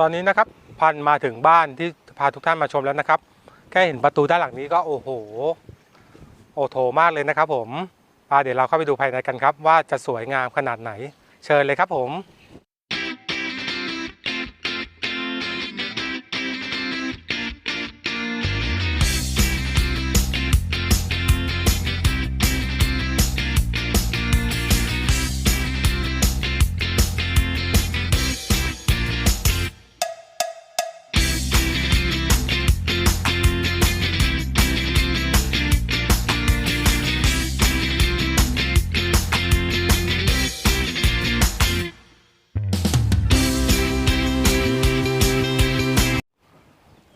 ตอนนี้นะครับพันมาถึงบ้านที่พาทุกท่านมาชมแล้วนะครับ แค่เห็นประตูด้านหลังนี้ก็โอ้โห โอโถมากเลยนะครับผมเดี๋ยวเราเข้าไปดูภายในกันครับ ว่าจะสวยงามขนาดไหน เชิญเลยครับผม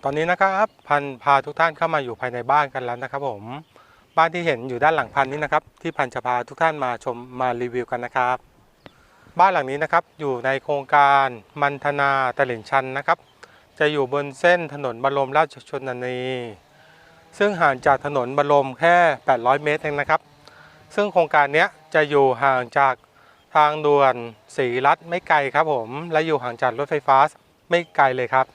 อนนี้นะครับพันพาทุกท่านเข้ามาอยู่ภายในบ้านกันแล้วนะครับ ผมบ้านที่เห็นอยู่ด้านหลังพันนี้นะครับ ที่พันจะพาทุกท่านมาชมมารีวิวกันนะครับ บ้านหลังนี้นะครับอยู่ในโครงการมันธนาตลิ่งชันนะครับ จะอยู่บนเส้นถนนบรมราชชนนีซึ่งห่างจากถนนบรมแค่ 800 เมตรเองนะครับ ซึ่งโครงการนี้จะอยู่ห่างจากทางด่วนสีรัฐไม่ไกลครับผม และอยู่ห่างจากรถไฟฟ้าไม่ไกลเลยครับ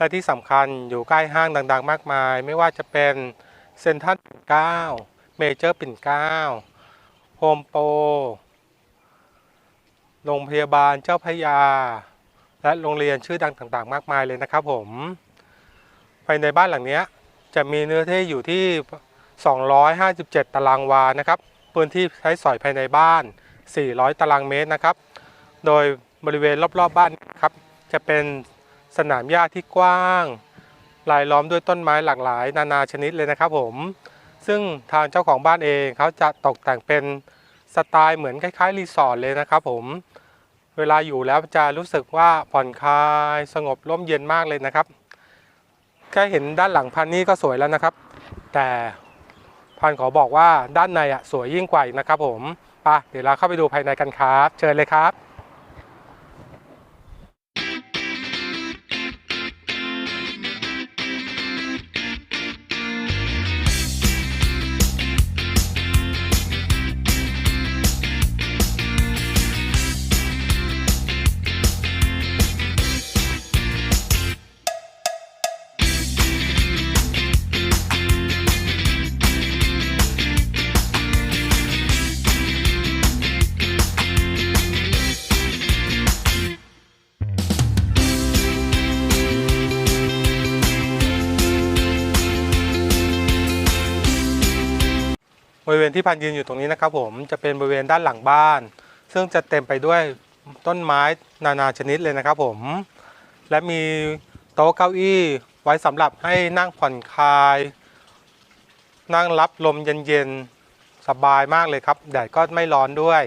และที่สำคัญอยู่ใกล้ห้างดังๆ มากมาย ไม่ว่าจะเป็นเซ็นทรัลปิ่นเกล้าเมเจอร์ปิ่นเกล้าโฮมโปรโรงพยาบาลเจ้าพยา และโรงเรียนชื่อดังต่างๆ มากมายเลยนะครับผมภายในบ้านหลังนี้จะมีเนื้อที่อยู่ที่ 257 ตารางวานะครับ พื้นที่ใช้สอยภายในบ้าน 400 ตารางเมตรนะครับ โดยบริเวณรอบๆบบ้านครับ จะเป็น สนามหญ้าที่กว้างรายล้อมด้วยต้นไม้หลากหลาย นานาชนิดเลยนะครับผม ซึ่งทางเจ้าของบ้านเองเขาจะตกแต่งเป็นสไตล์เหมือนคล้ายๆรีสอร์ทเลยนะครับผม เวลาอยู่แล้วจะรู้สึกว่าผ่อนคลายสงบร่มเย็นมากเลยนะครับ แค่เห็นด้านหลังพันนี่ก็สวยแล้วนะครับ แต่พันขอบอกว่าด้านในอะสวยยิ่งกว่าอีกนะครับผมปะเดี๋ยวเราเข้าไปดูภายในกันครับ เชิญเลยครับ ณที่พันยืนอยู่ตรงนี้นะครับผมจะเป็นบริเวณด้านหลังบ้าน ซึ่งจะเต็มไปด้วยต้นไม้นานาชนิดเลยนะครับผม และมีโต๊ะเก้าอี้ไว้สำหรับให้นั่งผ่อนคลาย นั่งรับลมเย็นๆสบายมากเลยครับแดดก็ไม่ร้อนด้วย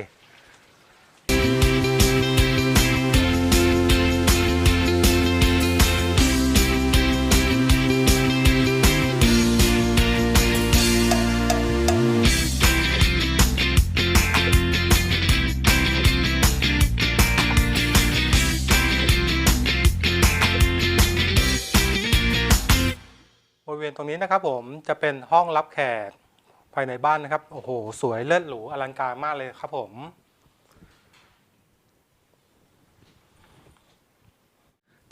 นี้นะครับผมจะเป็นห้องรับแขกภายในบ้านนะครับ โอ้โห สวยเลิศหรูอลังการมากเลยครับผม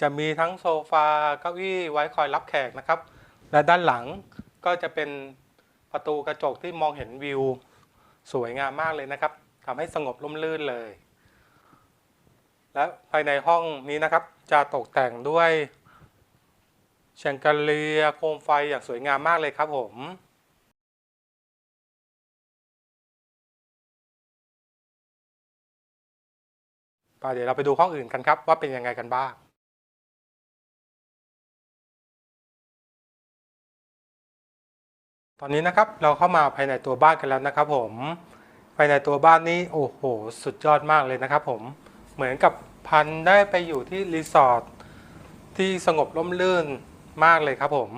จะมีทั้งโซฟาเก้าอี้ไว้คอยรับแขกนะครับ และด้านหลังก็จะเป็นประตูกระจกที่มองเห็นวิว สวยงามมากเลยนะครับทำให้สงบร่มรื่นเลย และภายในห้องนี้นะครับ จะตกแต่งด้วย แชงกาเลียโคมไฟอย่างสวยงามมากเลยครับผมไปเดี๋ยวเราไปดูห้องอื่นกันครับว่าเป็นยังไงกันบ้าง ตอนนี้นะครับเราเข้ามาภายในตัวบ้านกันแล้วนะครับผมภายในตัวบ้านนี้โอ้โห สุดยอดมากเลยนะครับผมเหมือนกับพันได้ไปอยู่ที่รีสอร์ทที่สงบร่มรื่น มากเลยครับผม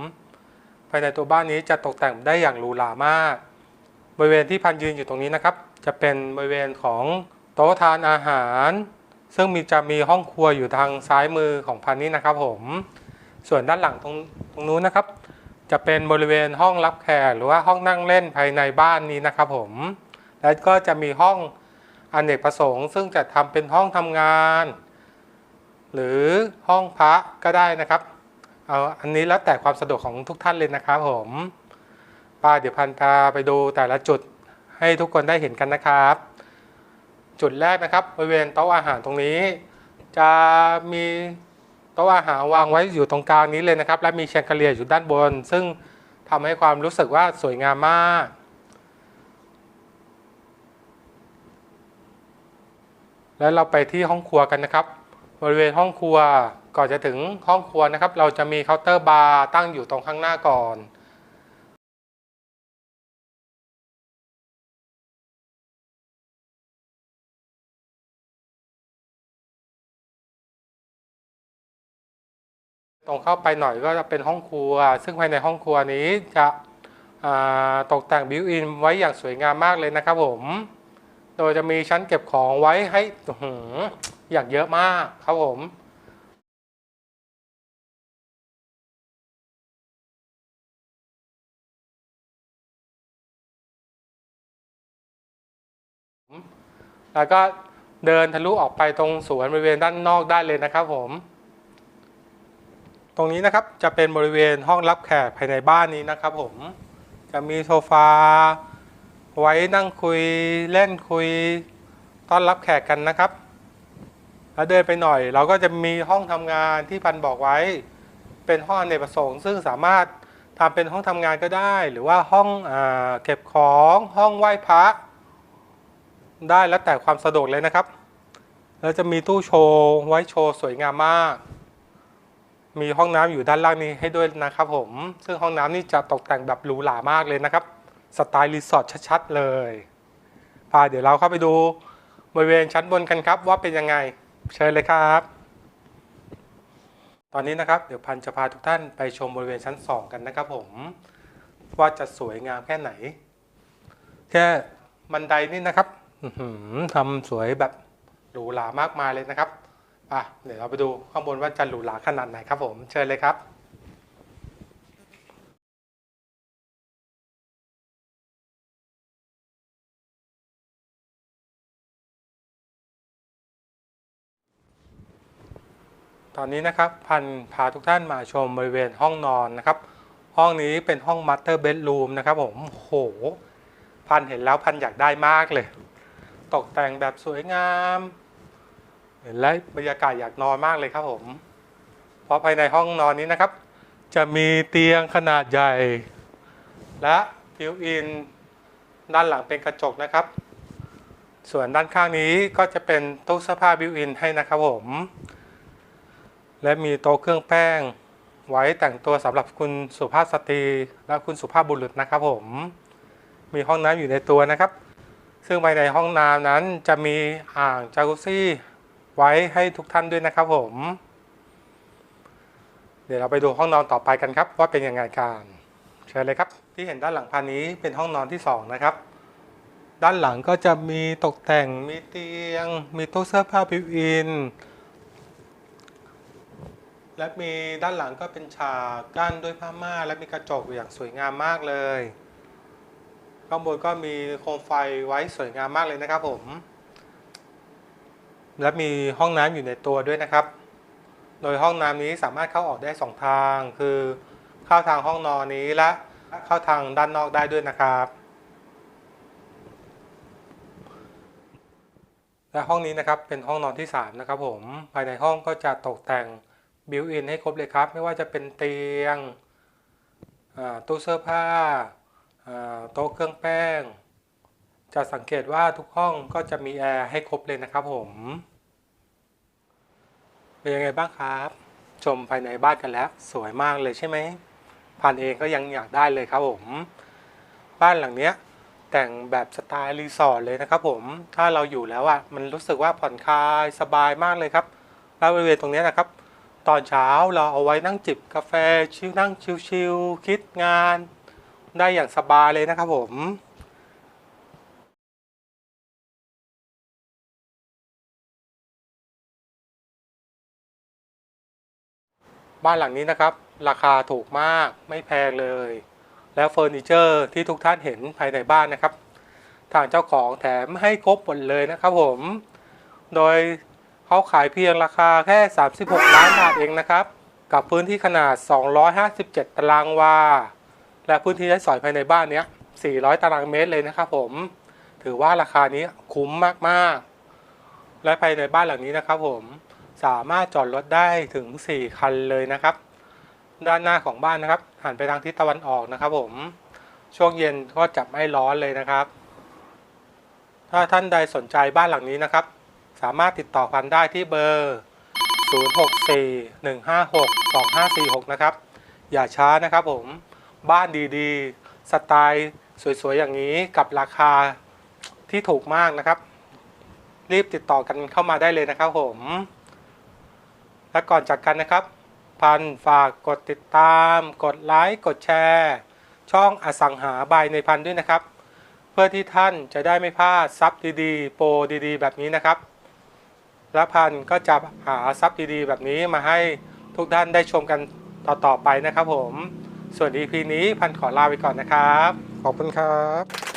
ภายในตัวบ้านนี้จะตกแต่งได้อย่างหรูหรามาก บริเวณที่พันยืนอยู่ตรงนี้นะครับ จะเป็นบริเวณของโต๊ะทานอาหาร ซึ่งมีจะมีห้องครัวอยู่ทางซ้ายมือของพันนี้นะครับ ผม ส่วนด้านหลังตรงตรงนู้นนะครับ จะเป็นบริเวณห้องรับแขกหรือว่าห้องนั่งเล่นภายในบ้านนี้นะครับ ผม และก็จะมีห้องอเนกประสงค์ ซึ่งจะทำเป็นห้องทำงาน หรือห้องพระก็ได้นะครับ เอาอันนี้แล้วแต่ความสะดวกของทุกท่านเลยนะครับผมป้าเดี๋ยวพันพาไปดูแต่ละจุดให้ทุกคนได้เห็นกันนะครับ จุดแรกนะครับบริเวณโต๊ะอาหารตรงนี้ จะมีโต๊ะอาหารวางไว้อยู่ตรงกลางนี้เลยนะครับ และมีแชงเกลียอยู่ด้านบน ซึ่งทำให้ความรู้สึกว่าสวยงามมากแล้วเราไปที่ห้องครัวกันนะครับ บริเวณห้องครัว ก่อนจะถึงห้องครัวนะครับ เราจะมีเคาน์เตอร์บาร์ตั้งอยู่ตรงข้างหน้าก่อนตรงเข้าไปหน่อยก็จะเป็นห้องครัว ซึ่งภายในห้องครัวนี้จะตกแต่งบิวอินไว้อย่างสวยงามมากเลยนะครับผม โดยจะมีชั้นเก็บของไว้ให้อื้อหืออย่างเยอะมากครับผม แล้วก็เดินทะลุออกไปตรงสวนบริเวณด้านนอกได้เลยนะครับผม ตรงนี้นะครับจะเป็นบริเวณห้องรับแขกภายในบ้านนี้นะครับผม จะมีโซฟาไว้นั่งคุยเล่นคุยต้อนรับแขกกันนะครับ แล้วเดินไปหน่อย เราก็จะมีห้องทำงานที่พันบอกไว้ เป็นห้องอเนกประสงค์ ซึ่งสามารถทำเป็นห้องทำงานก็ได้ หรือว่าห้องอเก็บของห้องไหว้พระ ได้แล้วแต่ความสะดวกเลยนะครับ แล้วจะมีตู้โชว์ไว้โชว์สวยงามมาก มีห้องน้ำอยู่ด้านล่างนี้ให้ด้วยนะครับผม ซึ่งห้องน้ำนี่จะตกแต่งแบบหรูหรามากเลยนะครับ สไตล์รีสอร์ทชัดๆเลยพาเดี๋ยวเราเข้าไปดูบริเวณชั้นบนกันครับว่าเป็นยังไง เชิญเลยครับ ตอนนี้นะครับเดี๋ยวพันจะพาทุกท่านไปชมบริเวณชั้น 2 กันนะครับผม ว่าจะสวยงามแค่ไหน แค่บันไดนี่นะครับ ทำสวยแบบหรูหรามากมายเลยนะครับอะเดี๋ยวเราไปดูข้างบนว่าจะหรูหราขนาดไหนครับผม เชิญเลยครับตอนนี้นะครับพันพาทุกท่านมาชมบริเวณห้องนอนนะครับ ห้องนี้เป็นห้องมัตเตอร์เบดรูมนะครับผมโห พันเห็นแล้วพันอยากได้มากเลย ตกแต่งแบบสวยงามเห็นแล้วบรรยากาศอยากนอนมากเลยครับผม เพราะภายในห้องนอนนี้นะครับ จะมีเตียงขนาดใหญ่ และบิวอินด้านหลังเป็นกระจกนะครับ ส่วนด้านข้างนี้ก็จะเป็นตู้เสื้อผ้าบิวอินให้นะครับผม และมีโต๊ะเครื่องแป้ง ไว้แต่งตัวสำหรับคุณสุภาพสตรี และคุณสุภาพบุรุษนะครับผม มีห้องน้ำอยู่ในตัวนะครับ ซึ่งภายในห้องน้ำนั้นจะมีอ่างจากุซี่ไว้ให้ทุกท่านด้วยนะครับผม เดี๋ยวเราไปดูห้องนอนต่อไปกันครับ ว่าเป็นยังไงกันเชิญเลยครับ ที่เห็นด้านหลังพานี้เป็นห้องนอนที่สองนะครับ ด้านหลังก็จะมีตกแต่งมีเตียง มีตู้เสื้อผ้าบิวอิน และมีด้านหลังก็เป็นฉากกั้นด้วยผ้าม่านและมีกระจกอย่างสวยงามมากเลย ข้างบนก็มีโคมไฟไว้สวยงามมากเลยนะครับผม และมีห้องน้ำอยู่ในตัวด้วยนะครับ โดยห้องน้ำนี้สามารถเข้าออกได้สองทาง คือเข้าทางห้องนอนนี้และเข้าทางด้านนอกได้ด้วยนะครับ และห้องนี้นะครับเป็นห้องนอนที่ 3 นะครับผม ภายในห้องก็จะตกแต่งบิวอินให้ครบเลยครับ ไม่ว่าจะเป็นเตียงตู้เสื้อผ้า โต๊ะเครื่องแป้ง จะสังเกตว่าทุกห้องก็จะมีแอร์ให้ครบเลยนะครับผม เป็นยังไงบ้างครับ ชมภายในบ้านกันแล้ว สวยมากเลยใช่ไหมพันเองก็ยังอยากได้เลยครับผม บ้านหลังเนี้ยแต่งแบบสไตล์รีสอร์ทเลยนะครับผม ถ้าเราอยู่แล้วอะมันรู้สึกว่าผ่อนคลายสบายมากเลยครับ แล้วบริเวณตรงเนี้ยนะครับ ตอนเช้าเราเอาไว้นั่งจิบกาแฟชิลนั่งชิลๆคิดงาน ได้อย่างสบายเลยนะครับผมบ้านหลังนี้นะครับ ราคาถูกมากไม่แพงเลย แล้วเฟอร์นิเจอร์ที่ทุกท่านเห็นภายในบ้านนะครับ ทางเจ้าของแถมให้ครบหมดเลยนะครับผม โดยเขาขายเพียงราคาแค่ 36 ล้านบาทเองนะครับ กับพื้นที่ขนาด 257 ตารางวา และพื้นที่ใช้สอยภายในบ้านเนี้ย 400 ตารางเมตรเลยนะครับผม ถือว่าราคานี้คุ้มมากๆ และภายในบ้านหลังนี้นะครับ ผมสามารถจอดรถได้ถึง 4 คันเลยนะครับ ด้านหน้าของบ้านนะครับ หันไปทางทิศตะวันออกนะครับ ผม ช่วงเย็นก็จะไม่ร้อนเลยนะครับ ถ้าท่านใดสนใจบ้านหลังนี้นะครับ สามารถติดต่อพันได้ที่เบอร์ 0641562546 นะครับ อย่าช้านะครับผม บ้านดีๆ สไตล์สวยๆ อย่างนี้กับราคาที่ถูกมากนะครับ รีบติดต่อกันเข้ามาได้เลยนะครับผม และก่อนจากกันนะครับ พันฝากกดติดตาม กดไลค์กดแชร์ ช่องอสังหาบายในพันด้วยนะครับ เพื่อที่ท่านจะได้ไม่พลาดซับดีๆ โปรดีๆ แบบนี้นะครับ และพันก็จะหาซับดีๆ แบบนี้มาให้ทุกท่านได้ชมกันต่อๆไปนะครับผม ส่วน EP นี้พันขอลาไปก่อนนะครับ ขอบคุณครับ